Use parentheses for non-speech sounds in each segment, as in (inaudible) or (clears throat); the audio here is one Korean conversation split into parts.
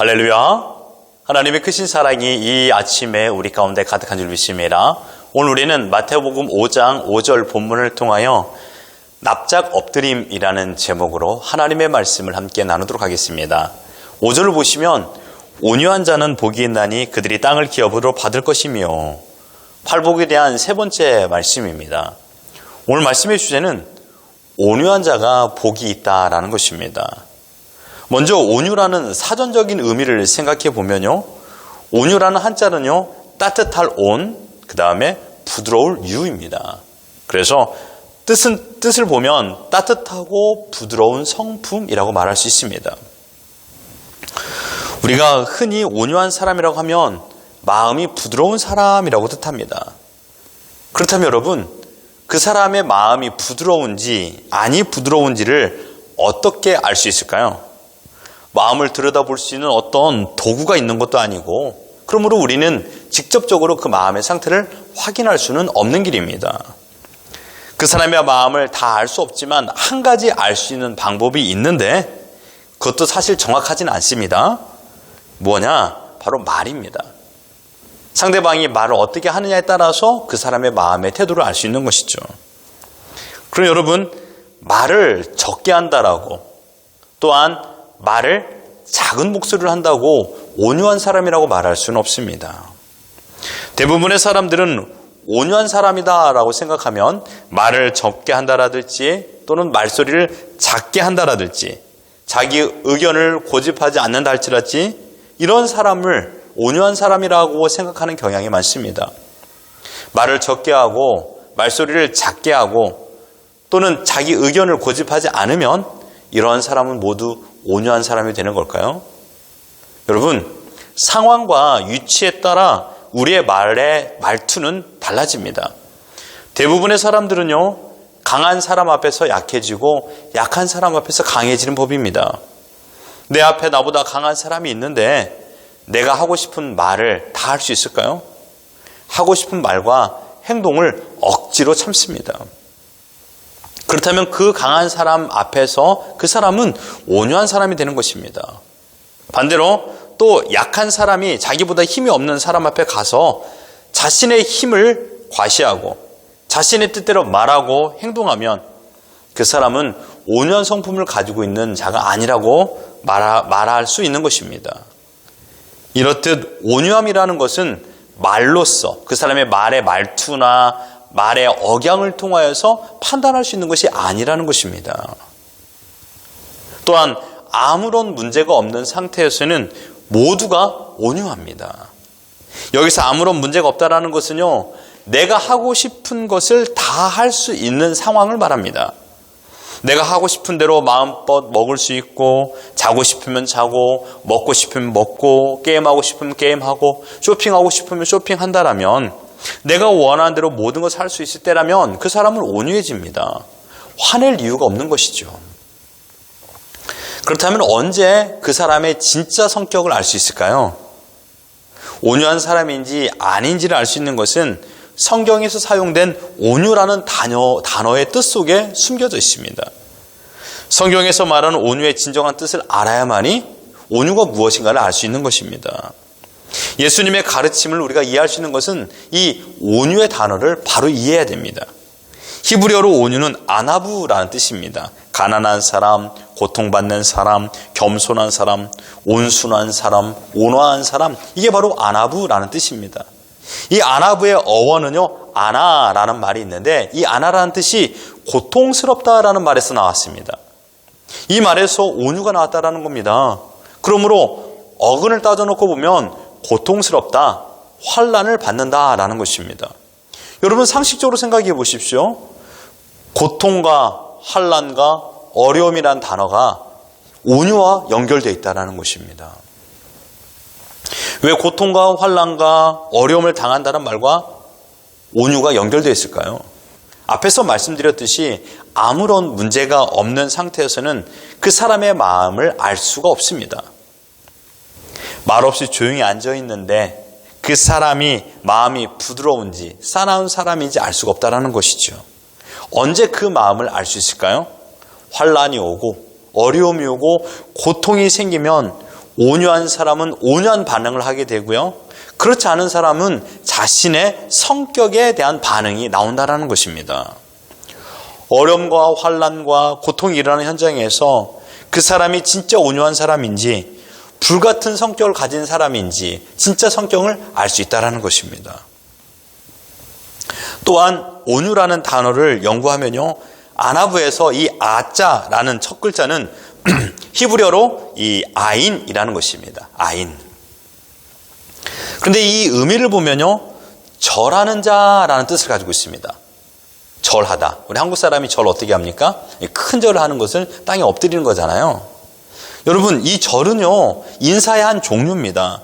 할렐루야. 하나님의 크신 사랑이 이 아침에 우리 가운데 가득한 줄 믿습니다. 오늘 우리는 마태복음 5장 5절 본문을 통하여 납작 엎드림이라는 제목으로 하나님의 말씀을 함께 나누도록 하겠습니다. 5절을 보시면 온유한 자는 복이 있나니 그들이 땅을 기업으로 받을 것이며 팔복에 대한 세 번째 말씀입니다. 오늘 말씀의 주제는 온유한 자가 복이 있다라는 것입니다. 먼저 온유라는 사전적인 의미를 생각해 보면요. 온유라는 한자는요. 따뜻할 온, 그 다음에 부드러울 유입니다. 그래서 뜻은, 뜻을 보면 따뜻하고 부드러운 성품이라고 말할 수 있습니다. 우리가 흔히 온유한 사람이라고 하면 마음이 부드러운 사람이라고 뜻합니다. 그렇다면 여러분, 그 사람의 마음이 부드러운지 아니 부드러운지를 어떻게 알 수 있을까요? 마음을 들여다볼 수 있는 어떤 도구가 있는 것도 아니고, 그러므로 우리는 직접적으로 그 마음의 상태를 확인할 수는 없는 길입니다. 그 사람의 마음을 다 알 수 없지만 한 가지 알 수 있는 방법이 있는데 그것도 사실 정확하지는 않습니다. 뭐냐? 바로 말입니다. 상대방이 말을 어떻게 하느냐에 따라서 그 사람의 마음의 태도를 알 수 있는 것이죠. 그럼 여러분, 말을 적게 한다라고 또한 말을 작은 목소리를 한다고 온유한 사람이라고 말할 수는 없습니다. 대부분의 사람들은 온유한 사람이다라고 생각하면 말을 적게 한다라든지 또는 말소리를 작게 한다라든지 자기 의견을 고집하지 않는다 할지라지 이런 사람을 온유한 사람이라고 생각하는 경향이 많습니다. 말을 적게 하고 말소리를 작게 하고 또는 자기 의견을 고집하지 않으면 이러한 사람은 모두 온유한 사람이 되는 걸까요? 여러분, 상황과 위치에 따라 우리의 말의 말투는 달라집니다. 대부분의 사람들은요, 강한 사람 앞에서 약해지고 약한 사람 앞에서 강해지는 법입니다. 내 앞에 나보다 강한 사람이 있는데 내가 하고 싶은 말을 다 할 수 있을까요? 하고 싶은 말과 행동을 억지로 참습니다. 그렇다면 그 강한 사람 앞에서 그 사람은 온유한 사람이 되는 것입니다. 반대로 또 약한 사람이 자기보다 힘이 없는 사람 앞에 가서 자신의 힘을 과시하고 자신의 뜻대로 말하고 행동하면 그 사람은 온유한 성품을 가지고 있는 자가 아니라고 말하, 말할 수 있는 것입니다. 이렇듯 온유함이라는 것은 말로써 그 사람의 말의 말투나 말의 억양을 통하여서 판단할 수 있는 것이 아니라는 것입니다. 또한 아무런 문제가 없는 상태에서는 모두가 온유합니다. 여기서 아무런 문제가 없다라는 것은요, 내가 하고 싶은 것을 다 할 수 있는 상황을 말합니다. 내가 하고 싶은 대로 마음껏 먹을 수 있고, 자고 싶으면 자고, 먹고 싶으면 먹고, 게임하고 싶으면 게임하고, 쇼핑하고 싶으면 쇼핑한다라면, 내가 원하는 대로 모든 것을 할수 있을 때라면 그 사람은 온유해집니다. 화낼 이유가 없는 것이죠. 그렇다면 언제 그 사람의 진짜 성격을 알 수 있을까요? 온유한 사람인지 아닌지를 알 수 있는 것은 성경에서 사용된 온유라는 단어, 단어의 뜻 속에 숨겨져 있습니다. 성경에서 말하는 온유의 진정한 뜻을 알아야만이 온유가 무엇인가를 알 수 있는 것입니다. 예수님의 가르침을 우리가 이해할 수 있는 것은 이 온유의 단어를 바로 이해해야 됩니다. 히브리어로 온유는 아나부라는 뜻입니다. 가난한 사람, 고통받는 사람, 겸손한 사람, 온순한 사람, 온화한 사람, 이게 바로 아나부라는 뜻입니다. 이 아나부의 어원은요, 아나라는 말이 있는데, 이 아나라는 뜻이 고통스럽다라는 말에서 나왔습니다. 이 말에서 온유가 나왔다라는 겁니다. 그러므로 어근을 따져놓고 보면 고통스럽다, 환란을 받는다라는 것입니다. 여러분 상식적으로 생각해 보십시오. 고통과 환란과 어려움이란 단어가 온유와 연결되어 있다는 것입니다. 왜 고통과 환란과 어려움을 당한다는 말과 온유가 연결되어 있을까요? 앞에서 말씀드렸듯이 아무런 문제가 없는 상태에서는 그 사람의 마음을 알 수가 없습니다. 말없이 조용히 앉아 있는데 그 사람이 마음이 부드러운지 싸나운 사람인지 알 수가 없다라는 것이죠. 언제 그 마음을 알 수 있을까요? 환란이 오고 어려움이 오고 고통이 생기면 온유한 사람은 온유한 반응을 하게 되고요. 그렇지 않은 사람은 자신의 성격에 대한 반응이 나온다라는 것입니다. 어려움과 환란과 고통이 일어나는 현장에서 그 사람이 진짜 온유한 사람인지 불같은 성격을 가진 사람인지 진짜 성격을 알 수 있다라는 것입니다. 또한 온유라는 단어를 연구하면요. 아나부에서 이 아자라는 첫 글자는 (clears throat) 히브리어로 이 아인이라는 것입니다. 아인. 그런데 이 의미를 보면요. 절하는 자라는 뜻을 가지고 있습니다. 절하다. 우리 한국 사람이 절 어떻게 합니까? 큰 절을 하는 것을 땅에 엎드리는 거잖아요. 여러분, 이 절은요, 인사의 한 종류입니다.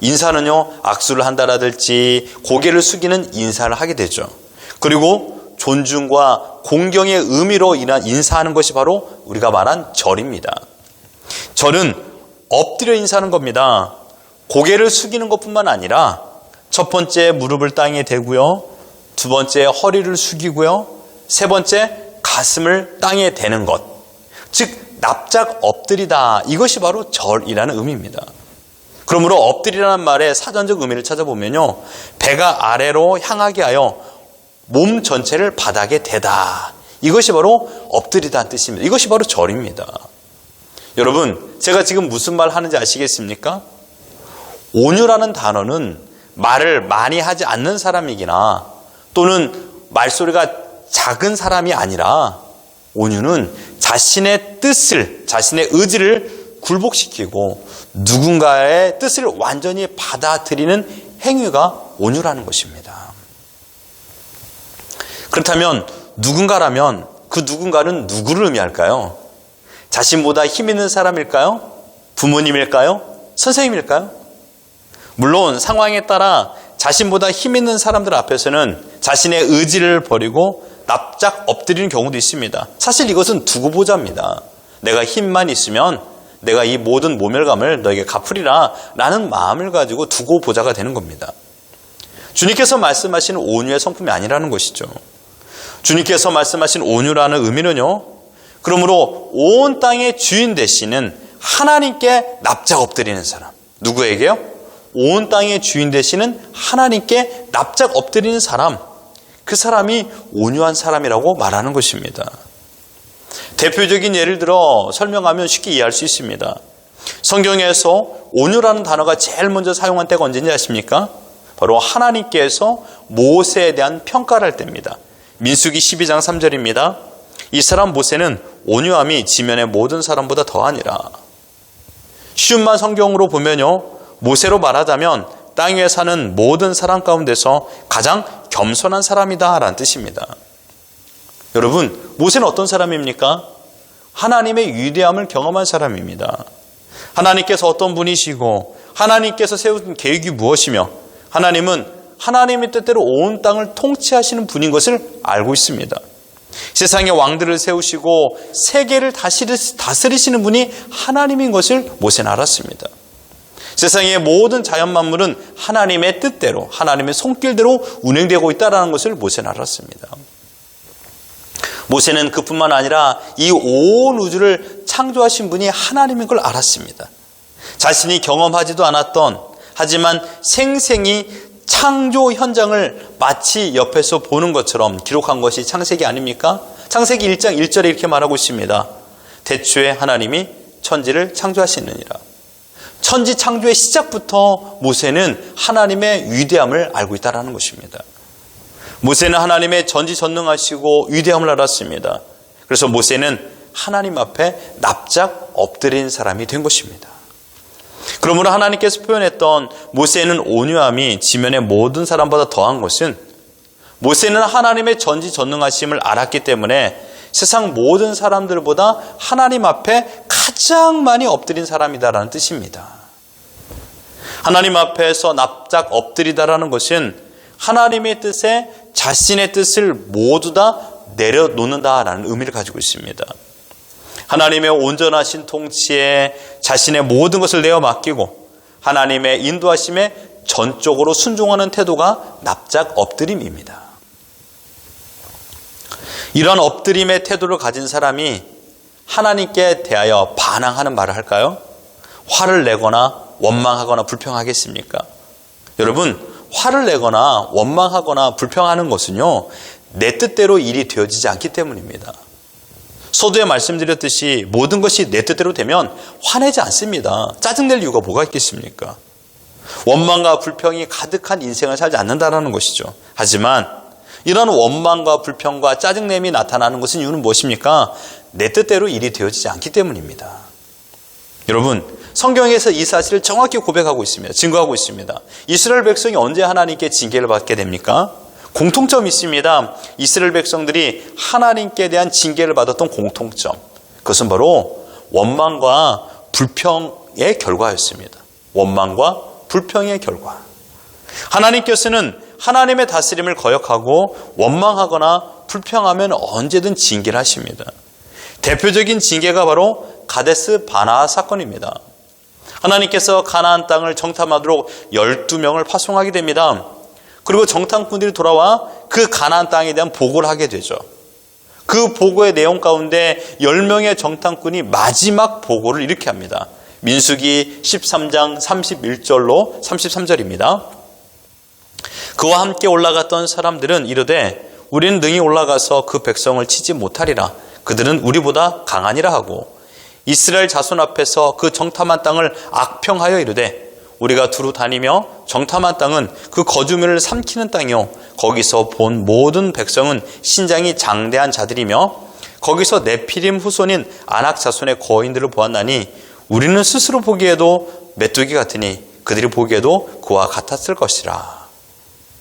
인사는요, 악수를 한다라든지 고개를 숙이는 인사를 하게 되죠. 그리고 존중과 공경의 의미로 인한 인사하는 것이 바로 우리가 말한 절입니다. 절은 엎드려 인사하는 겁니다. 고개를 숙이는 것뿐만 아니라 첫 번째 무릎을 땅에 대고요. 두 번째 허리를 숙이고요. 세 번째 가슴을 땅에 대는 것. 즉 납작 엎드리다. 이것이 바로 절이라는 의미입니다. 그러므로 엎드리라는 말의 사전적 의미를 찾아보면요. 배가 아래로 향하게 하여 몸 전체를 바닥에 대다. 이것이 바로 엎드리다는 뜻입니다. 이것이 바로 절입니다. 여러분, 제가 지금 무슨 말 하는지 아시겠습니까? 온유라는 단어는 말을 많이 하지 않는 사람이기나 또는 말소리가 작은 사람이 아니라 온유는 자신의 뜻을, 자신의 의지를 굴복시키고 누군가의 뜻을 완전히 받아들이는 행위가 온유라는 것입니다. 그렇다면 누군가라면 그 누군가는 누구를 의미할까요? 자신보다 힘 있는 사람일까요? 부모님일까요? 선생님일까요? 물론 상황에 따라 자신보다 힘 있는 사람들 앞에서는 자신의 의지를 버리고 납작 엎드리는 경우도 있습니다. 사실 이것은 두고 보자입니다. 내가 힘만 있으면 내가 이 모든 모멸감을 너에게 갚으리라 라는 마음을 가지고 두고 보자가 되는 겁니다. 주님께서 말씀하시는 온유의 성품이 아니라는 것이죠. 주님께서 말씀하신 온유라는 의미는요. 그러므로 온 땅의 주인 되시는 하나님께 납작 엎드리는 사람. 누구에게요? 온 땅의 주인 되시는 하나님께 납작 엎드리는 사람. 그 사람이 온유한 사람이라고 말하는 것입니다. 대표적인 예를 들어 설명하면 쉽게 이해할 수 있습니다. 성경에서 온유라는 단어가 제일 먼저 사용한 때가 언제인지 아십니까? 바로 하나님께서 모세에 대한 평가를 할 때입니다. 민수기 12장 3절입니다. 이 사람 모세는 온유함이 지면의 모든 사람보다 더하니라. 쉬운만 성경으로 보면요. 모세로 말하자면 땅 위에 사는 모든 사람 가운데서 가장 겸손한 사람이다 라는 뜻입니다. 여러분, 모세는 어떤 사람입니까? 하나님의 위대함을 경험한 사람입니다. 하나님께서 어떤 분이시고 하나님께서 세운 계획이 무엇이며 하나님은 하나님의 뜻대로 온 땅을 통치하시는 분인 것을 알고 있습니다. 세상의 왕들을 세우시고 세계를 다스리시는 분이 하나님인 것을 모세는 알았습니다. 세상의 모든 자연 만물은 하나님의 뜻대로 하나님의 손길대로 운행되고 있다는 것을 모세는 알았습니다. 모세는 그뿐만 아니라 이 온 우주를 창조하신 분이 하나님인 걸 알았습니다. 자신이 경험하지도 않았던 하지만 생생히 창조 현장을 마치 옆에서 보는 것처럼 기록한 것이 창세기 아닙니까? 창세기 1장 1절에 이렇게 말하고 있습니다. 대초에 하나님이 천지를 창조하시느니라. 천지 창조의 시작부터 모세는 하나님의 위대함을 알고 있다는 것입니다. 모세는 하나님의 전지전능하시고 위대함을 알았습니다. 그래서 모세는 하나님 앞에 납작 엎드린 사람이 된 것입니다. 그러므로 하나님께서 표현했던 모세는 온유함이 지면의 모든 사람보다 더한 것은 모세는 하나님의 전지전능하심을 알았기 때문에 세상 모든 사람들보다 하나님 앞에 가장 많이 엎드린 사람이다라는 뜻입니다. 하나님 앞에서 납작 엎드리다라는 것은 하나님의 뜻에 자신의 뜻을 모두 다 내려놓는다라는 의미를 가지고 있습니다. 하나님의 온전하신 통치에 자신의 모든 것을 내어 맡기고 하나님의 인도하심에 전적으로 순종하는 태도가 납작 엎드림입니다. 이런 엎드림의 태도를 가진 사람이 하나님께 대하여 반항하는 말을 할까요? 화를 내거나 원망하거나 불평하겠습니까? 여러분, 화를 내거나 원망하거나 불평하는 것은요, 내 뜻대로 일이 되어지지 않기 때문입니다. 서두에 말씀드렸듯이 모든 것이 내 뜻대로 되면 화내지 않습니다. 짜증낼 이유가 뭐가 있겠습니까? 원망과 불평이 가득한 인생을 살지 않는다는 것이죠. 하지만 이런 원망과 불평과 짜증냄이 나타나는 것은 이유는 무엇입니까? 내 뜻대로 일이 되어지지 않기 때문입니다. 여러분, 성경에서 이 사실을 정확히 고백하고 있습니다. 증거하고 있습니다. 이스라엘 백성이 언제 하나님께 징계를 받게 됩니까? 공통점이 있습니다. 이스라엘 백성들이 하나님께 대한 징계를 받았던 공통점. 그것은 바로 원망과 불평의 결과였습니다. 원망과 불평의 결과. 하나님께서는 하나님의 다스림을 거역하고 원망하거나 불평하면 언제든 징계를 하십니다. 대표적인 징계가 바로 가데스 바나 사건입니다. 하나님께서 가나안 땅을 정탐하도록 12명을 파송하게 됩니다. 그리고 정탐꾼들이 돌아와 그 가나안 땅에 대한 보고를 하게 되죠. 그 보고의 내용 가운데 10명의 정탐꾼이 마지막 보고를 이렇게 합니다. 민수기 13장 31절로 33절입니다. 그와 함께 올라갔던 사람들은 이르되 우리는 능히 올라가서 그 백성을 치지 못하리라. 그들은 우리보다 강하니라 하고 이스라엘 자손 앞에서 그 정탐한 땅을 악평하여 이르되 우리가 두루 다니며 정탐한 땅은 그 거주민을 삼키는 땅이요 거기서 본 모든 백성은 신장이 장대한 자들이며 거기서 네피림 후손인 아낙 자손의 거인들을 보았나니 우리는 스스로 보기에도 메뚜기 같으니 그들이 보기에도 그와 같았을 것이라.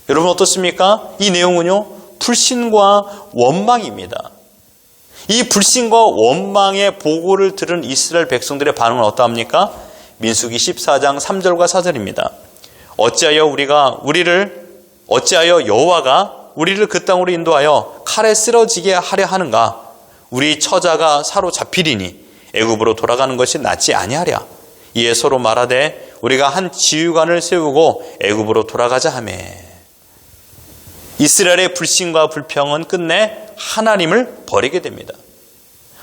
여러분 어떻습니까? 이 내용은요 불신과 원망입니다. 이 불신과 원망의 보고를 들은 이스라엘 백성들의 반응은 어떠합니까? 민수기 14장 3절과 4절입니다. 어찌하여 우리가 우리를 어찌하여 여호와가 우리를 그 땅으로 인도하여 칼에 쓰러지게 하려 하는가? 우리 처자가 사로잡히리니 애굽으로 돌아가는 것이 낫지 아니하랴. 이에 서로 말하되 우리가 한 지휘관을 세우고 애굽으로 돌아가자 하매. 이스라엘의 불신과 불평은 끝내 하나님을 버리게 됩니다.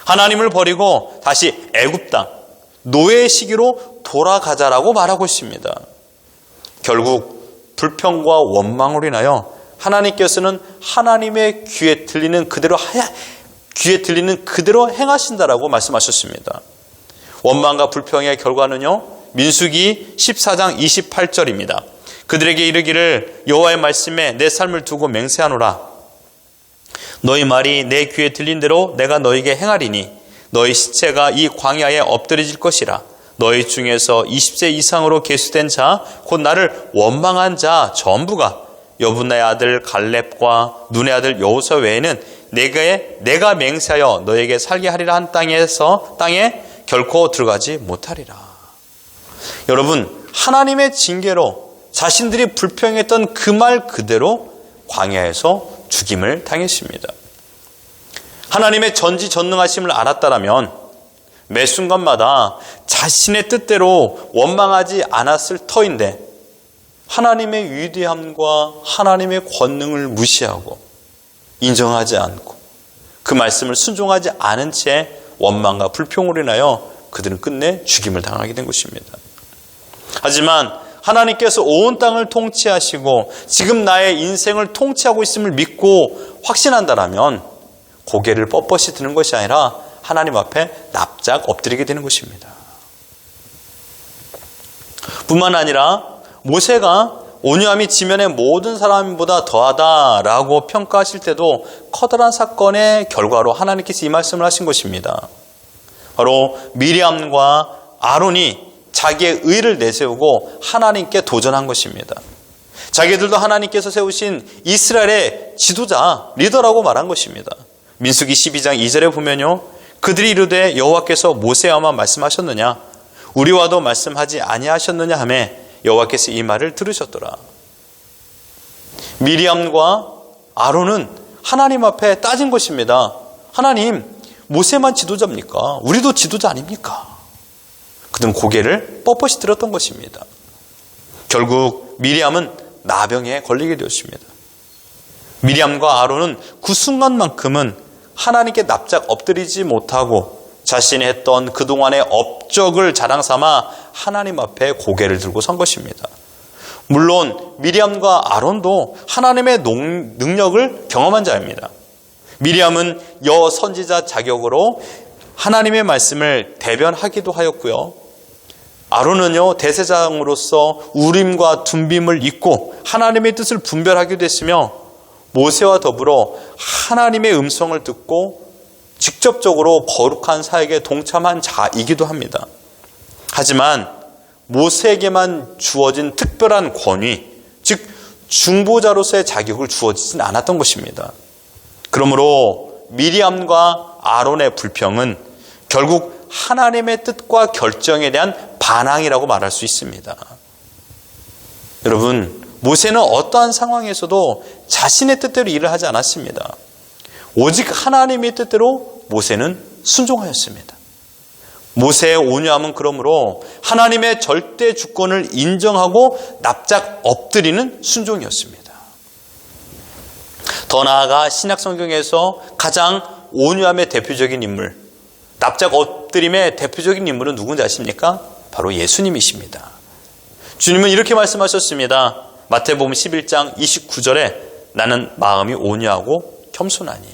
하나님을 버리고 다시 애굽 땅 노예 시기로 돌아가자라고 말하고 있습니다. 결국 불평과 원망으로 인하여 하나님께서는 하나님의 귀에 들리는 그대로 하야, 귀에 들리는 그대로 행하신다라고 말씀하셨습니다. 원망과 불평의 결과는요. 민수기 14장 28절입니다. 그들에게 이르기를 여호와의 말씀에 내 삶을 두고 맹세하노라. 너희 말이 내 귀에 들린 대로 내가 너에게 행하리니 너희 시체가 이 광야에 엎드려질 것이라. 너희 중에서 20세 이상으로 계수된 자, 곧 나를 원망한 자 전부가 여분의 아들 갈렙과 눈의 아들 여호사 외에는 내가 내가 맹세하여 너에게 살게 하리라 한 땅에서 땅에 결코 들어가지 못하리라. 여러분 하나님의 징계로 자신들이 불평했던 그 말 그대로 광야에서 죽임을 당했습니다. 하나님의 전지전능하심을 알았다라면 매 순간마다 자신의 뜻대로 원망하지 않았을 터인데 하나님의 위대함과 하나님의 권능을 무시하고 인정하지 않고 그 말씀을 순종하지 않은 채 원망과 불평으로 인하여 그들은 끝내 죽임을 당하게 된 것입니다. 하지만 하나님께서 온 땅을 통치하시고 지금 나의 인생을 통치하고 있음을 믿고 확신한다라면 고개를 뻣뻣이 드는 것이 아니라 하나님 앞에 납작 엎드리게 되는 것입니다. 뿐만 아니라 모세가 온유함이 지면의 모든 사람보다 더하다라고 평가하실 때도 커다란 사건의 결과로 하나님께서 이 말씀을 하신 것입니다. 바로 미리암과 아론이 자기의 의를 내세우고 하나님께 도전한 것입니다. 자기들도 하나님께서 세우신 이스라엘의 지도자, 리더라고 말한 것입니다. 민수기 12장 2절에 보면요. 그들이 이르되 여호와께서 모세와만 말씀하셨느냐 우리와도 말씀하지 아니하셨느냐 하매 여호와께서 이 말을 들으셨더라. 미리암과 아론은 하나님 앞에 따진 것입니다. 하나님, 모세만 지도자입니까? 우리도 지도자 아닙니까? 그들은 고개를 뻣뻣이 들었던 것입니다. 결국 미리암은 나병에 걸리게 되었습니다. 미리암과 아론은 그 순간만큼은 하나님께 납작 엎드리지 못하고 자신이 했던 그동안의 업적을 자랑 삼아 하나님 앞에 고개를 들고 선 것입니다. 물론 미리암과 아론도 하나님의 농, 능력을 경험한 자입니다. 미리암은 여 선지자 자격으로 하나님의 말씀을 대변하기도 하였고요. 아론은요 대세장으로서 우림과 둠빔을 입고 하나님의 뜻을 분별하기도 했으며 모세와 더불어 하나님의 음성을 듣고 직접적으로 거룩한 사역에 동참한 자이기도 합니다. 하지만 모세에게만 주어진 특별한 권위, 즉 중보자로서의 자격을 주어지진 않았던 것입니다. 그러므로 미리암과 아론의 불평은 결국 하나님의 뜻과 결정에 대한 반항이라고 말할 수 있습니다. 여러분, 모세는 어떠한 상황에서도 자신의 뜻대로 일을 하지 않았습니다. 오직 하나님의 뜻대로 모세는 순종하였습니다. 모세의 온유함은 그러므로 하나님의 절대 주권을 인정하고 납작 엎드리는 순종이었습니다. 더 나아가 신약 성경에서 가장 온유함의 대표적인 인물, 납작 엎드림의 대표적인 인물은 누군지 아십니까? 바로 예수님이십니다. 주님은 이렇게 말씀하셨습니다. 마태복음 11장 29절에 나는 마음이 온유하고 겸손하니.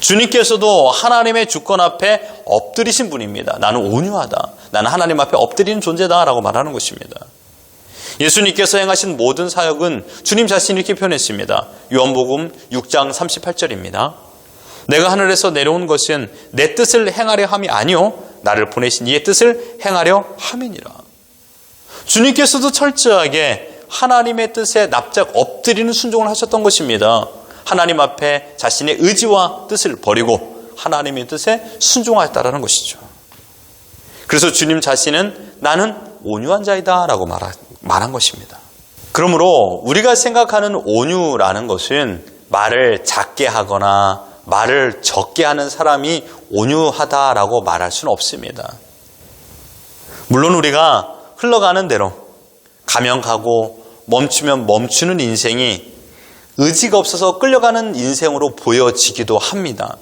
주님께서도 하나님의 주권 앞에 엎드리신 분입니다. 나는 온유하다. 나는 하나님 앞에 엎드리는 존재다라고 말하는 것입니다. 예수님께서 행하신 모든 사역은 주님 자신이 이렇게 표현했습니다. 요한복음 6장 38절입니다. 내가 하늘에서 내려온 것은 내 뜻을 행하려 함이 아니요 나를 보내신 이의 뜻을 행하려 함이니라. 주님께서도 철저하게 하나님의 뜻에 납작 엎드리는 순종을 하셨던 것입니다. 하나님 앞에 자신의 의지와 뜻을 버리고 하나님의 뜻에 순종하였다라는 것이죠. 그래서 주님 자신은 나는 온유한 자이다라고 말한 것입니다. 그러므로 우리가 생각하는 온유라는 것은 말을 작게 하거나 말을 적게 하는 사람이 온유하다라고 말할 수는 없습니다. 물론 우리가 흘러가는 대로 가면 가고 멈추면 멈추는 인생이 의지가 없어서 끌려가는 인생으로 보여지기도 합니다.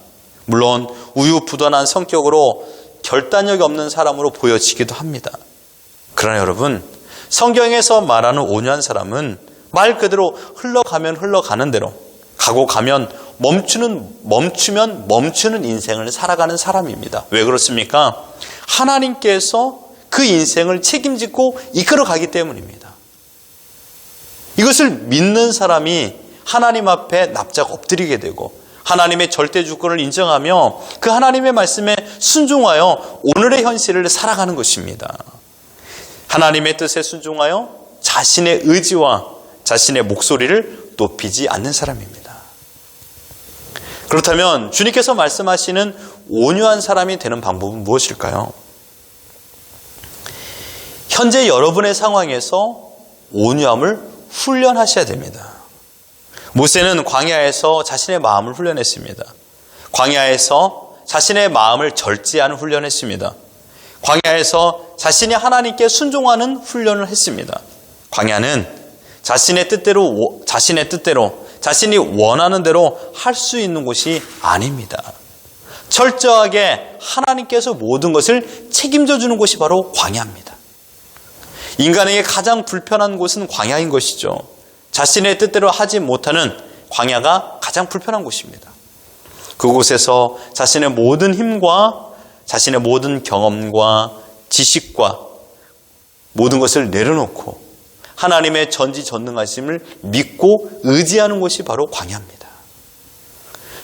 물론 우유부단한 성격으로 결단력이 없는 사람으로 보여지기도 합니다. 그러나 여러분, 성경에서 말하는 온유한 사람은 말 그대로 흘러가면 흘러가는 대로 가고 가면 멈추는 멈추면 멈추는 인생을 살아가는 사람입니다. 왜 그렇습니까? 하나님께서 그 인생을 책임지고 이끌어 가기 때문입니다. 이것을 믿는 사람이 하나님 앞에 납작 엎드리게 되고 하나님의 절대 주권을 인정하며 그 하나님의 말씀에 순종하여 오늘의 현실을 살아가는 것입니다. 하나님의 뜻에 순종하여 자신의 의지와 자신의 목소리를 높이지 않는 사람입니다. 그렇다면 주님께서 말씀하시는 온유한 사람이 되는 방법은 무엇일까요? 현재 여러분의 상황에서 온유함을 훈련하셔야 됩니다. 모세는 광야에서 자신의 마음을 훈련했습니다. 광야에서 자신의 마음을 절제하는 훈련했습니다. 광야에서 자신이 하나님께 순종하는 훈련을 했습니다. 광야는 자신의 뜻대로 자신의 뜻대로 자신이 원하는 대로 할 수 있는 곳이 아닙니다. 철저하게 하나님께서 모든 것을 책임져 주는 곳이 바로 광야입니다. 인간에게 가장 불편한 곳은 광야인 것이죠. 자신의 뜻대로 하지 못하는 광야가 가장 불편한 곳입니다. 그곳에서 자신의 모든 힘과 자신의 모든 경험과 지식과 모든 것을 내려놓고 하나님의 전지전능하심을 믿고 의지하는 곳이 바로 광야입니다.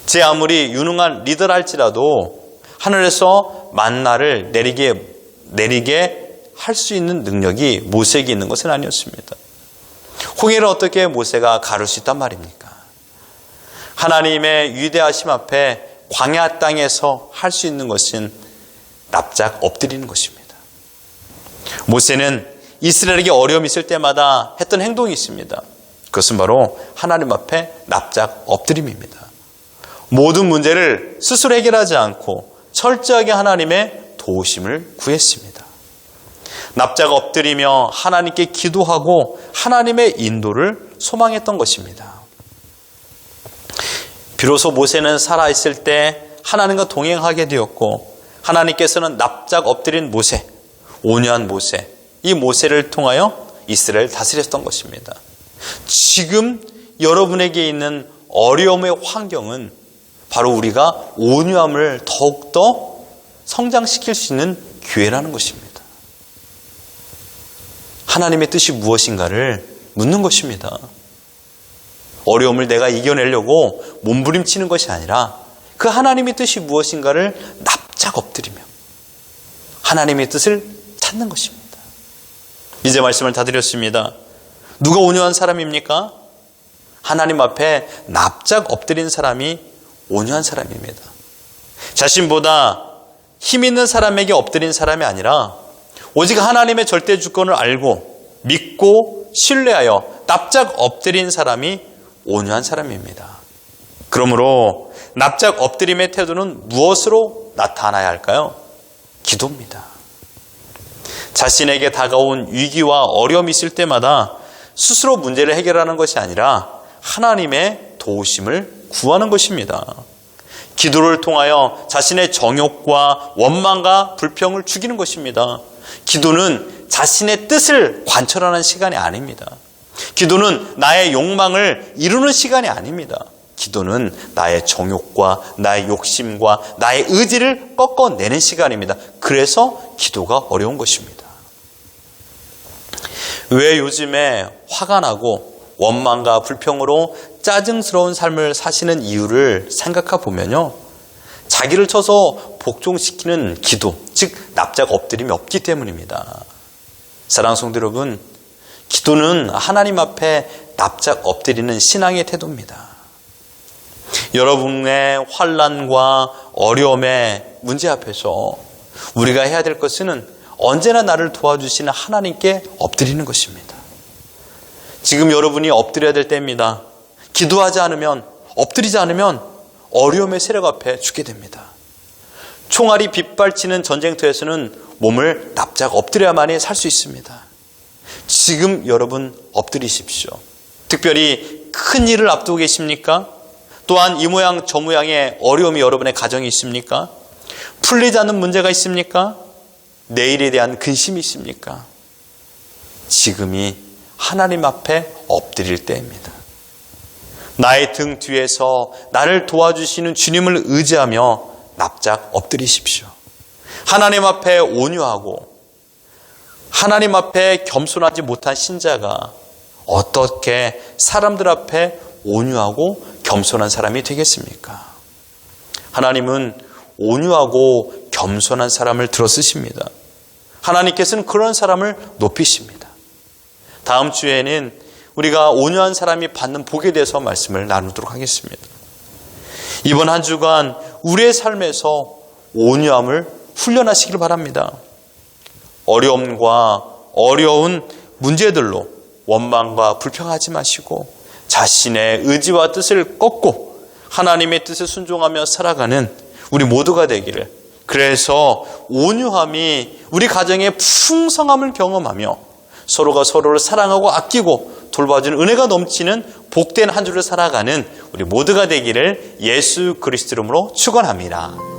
제 아무리 유능한 리더랄지라도 하늘에서 만나를 내리게 내리게 할 수 있는 능력이 모세에게 있는 것은 아니었습니다. 홍해를 어떻게 모세가 가를 수 있단 말입니까? 하나님의 위대하심 앞에 광야 땅에서 할 수 있는 것은 납작 엎드리는 것입니다. 모세는 이스라엘에게 어려움이 있을 때마다 했던 행동이 있습니다. 그것은 바로 하나님 앞에 납작 엎드림입니다. 모든 문제를 스스로 해결하지 않고 철저하게 하나님의 도우심을 구했습니다. 납작 엎드리며 하나님께 기도하고 하나님의 인도를 소망했던 것입니다. 비로소 모세는 살아있을 때 하나님과 동행하게 되었고 하나님께서는 납작 엎드린 모세, 온유한 모세, 이 모세를 통하여 이스라엘 다스렸던 것입니다. 지금 여러분에게 있는 어려움의 환경은 바로 우리가 온유함을 더욱더 성장시킬 수 있는 기회라는 것입니다. 하나님의 뜻이 무엇인가를 묻는 것입니다. 어려움을 내가 이겨내려고 몸부림치는 것이 아니라 그 하나님의 뜻이 무엇인가를 납작 엎드리며 하나님의 뜻을 찾는 것입니다. 이제 말씀을 다 드렸습니다. 누가 온유한 사람입니까? 하나님 앞에 납작 엎드린 사람이 온유한 사람입니다. 자신보다 힘 있는 사람에게 엎드린 사람이 아니라 오직 하나님의 절대 주권을 알고 믿고 신뢰하여 납작 엎드린 사람이 온유한 사람입니다. 그러므로 납작 엎드림의 태도는 무엇으로 나타나야 할까요? 기도입니다. 자신에게 다가온 위기와 어려움이 있을 때마다 스스로 문제를 해결하는 것이 아니라 하나님의 도우심을 구하는 것입니다. 기도를 통하여 자신의 정욕과 원망과 불평을 죽이는 것입니다. 기도는 자신의 뜻을 관철하는 시간이 아닙니다. 기도는 나의 욕망을 이루는 시간이 아닙니다. 기도는 나의 정욕과 나의 욕심과 나의 의지를 꺾어내는 시간입니다. 그래서 기도가 어려운 것입니다. 왜 요즘에 화가 나고 원망과 불평으로 짜증스러운 삶을 사시는 이유를 생각해 보면요. 자기를 쳐서 복종시키는 기도, 즉 납작 엎드림이 없기 때문입니다. 사랑 성도 여러분, 기도는 하나님 앞에 납작 엎드리는 신앙의 태도입니다. 여러분의 환란과 어려움의 문제 앞에서 우리가 해야 될 것은 언제나 나를 도와주시는 하나님께 엎드리는 것입니다. 지금 여러분이 엎드려야 될 때입니다. 기도하지 않으면, 엎드리지 않으면 어려움의 세력 앞에 죽게 됩니다. 총알이 빗발치는 전쟁터에서는 몸을 납작 엎드려야만이 살 수 있습니다. 지금 여러분 엎드리십시오. 특별히 큰 일을 앞두고 계십니까? 또한 이 모양 저 모양의 어려움이 여러분의 가정에 있습니까? 풀리지 않는 문제가 있습니까? 내일에 대한 근심이 있습니까? 지금이 하나님 앞에 엎드릴 때입니다. 나의 등 뒤에서 나를 도와주시는 주님을 의지하며 납작 엎드리십시오. 하나님 앞에 온유하고 하나님 앞에 겸손하지 못한 신자가 어떻게 사람들 앞에 온유하고 겸손한 사람이 되겠습니까? 하나님은 온유하고 겸손한 사람을 들어 쓰십니다. 하나님께서는 그런 사람을 높이십니다. 다음 주에는 우리가 온유한 사람이 받는 복에 대해서 말씀을 나누도록 하겠습니다. 이번 한 주간 우리의 삶에서 온유함을 훈련하시길 바랍니다. 어려움과 어려운 문제들로 원망과 불평하지 마시고 자신의 의지와 뜻을 꺾고 하나님의 뜻에 순종하며 살아가는 우리 모두가 되기를 그래서 온유함이 우리 가정의 풍성함을 경험하며 서로가 서로를 사랑하고 아끼고 돌봐주는 은혜가 넘치는 복된 한 주를 살아가는 우리 모두가 되기를 예수 그리스도 이름으로 축원합니다.